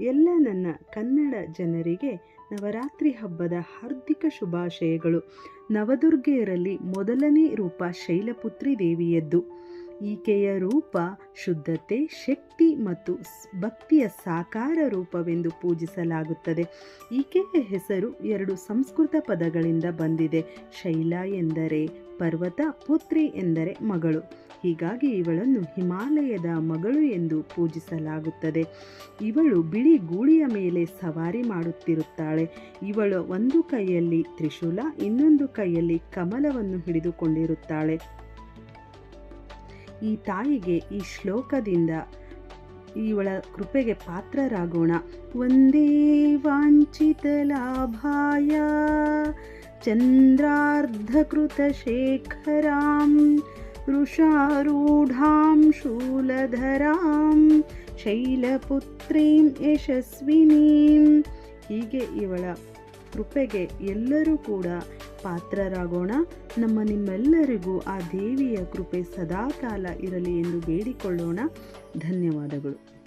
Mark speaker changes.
Speaker 1: ಎಲ್ಲ ನನ್ನ ಕನ್ನಡ ಜನರಿಗೆ ನವರಾತ್ರಿ ಹಬ್ಬದ ಹಾರ್ದಿಕ ಶುಭಾಶಯಗಳು. ನವದುರ್ಗೆಯರಲ್ಲಿ ಮೊದಲನೇ ರೂಪ ಶೈಲಪುತ್ರಿ ದೇವಿಯದ್ದು. ಈಕೆಯ ರೂಪ ಶುದ್ಧತೆ, ಶಕ್ತಿ ಮತ್ತು ಭಕ್ತಿಯ ಸಾಕಾರ ರೂಪವೆಂದು ಪೂಜಿಸಲಾಗುತ್ತದೆ. ಈಕೆಯ ಹೆಸರು ಎರಡು ಸಂಸ್ಕೃತ ಪದಗಳಿಂದ ಬಂದಿದೆ. ಶೈಲ ಎಂದರೆ ಪರ್ವತ, ಪುತ್ರಿ ಎಂದರೆ ಮಗಳು. ಹೀಗಾಗಿ ಇವಳನ್ನು ಹಿಮಾಲಯದ ಮಗಳು ಎಂದು ಪೂಜಿಸಲಾಗುತ್ತದೆ. ಇವಳು ಬಿಳಿ ಗೂಳಿಯ ಮೇಲೆ ಸವಾರಿ ಮಾಡುತ್ತಿರುತ್ತಾಳೆ. ಇವಳು ಒಂದು ಕೈಯಲ್ಲಿ ತ್ರಿಶೂಲ, ಇನ್ನೊಂದು ಕೈಯಲ್ಲಿ ಕಮಲವನ್ನು ಹಿಡಿದುಕೊಂಡಿರುತ್ತಾಳೆ. ಈ ತಾಯಿಗೆ ಈ ಶ್ಲೋಕದಿಂದ ಇವಳ ಕೃಪೆಗೆ ಪಾತ್ರರಾಗೋಣ. ಒಂದೇ ವಾಂಚಿತ ಲಾಭಾಯ ಚಂದ್ರಾರ್ಧಕೃತ ಶೇಖರಾಂ ವೃಷಾರೂಢಾಂ ಶೂಲಧರಾಂ ಶೈಲಪುತ್ರೀಂ ಯಶಸ್ವಿನೀಂ. ಹೀಗೆ ಇವಳ ಕೃಪೆಗೆ ಎಲ್ಲರೂ ಕೂಡ ಪಾತ್ರರಾಗೋಣ. ನಮ್ಮ ನಿಮ್ಮೆಲ್ಲರಿಗೂ ಆ ದೇವಿಯ ಕೃಪೆ ಸದಾಕಾಲ ಇರಲಿ ಎಂದು ಬೇಡಿಕೊಳ್ಳೋಣ. ಧನ್ಯವಾದಗಳು.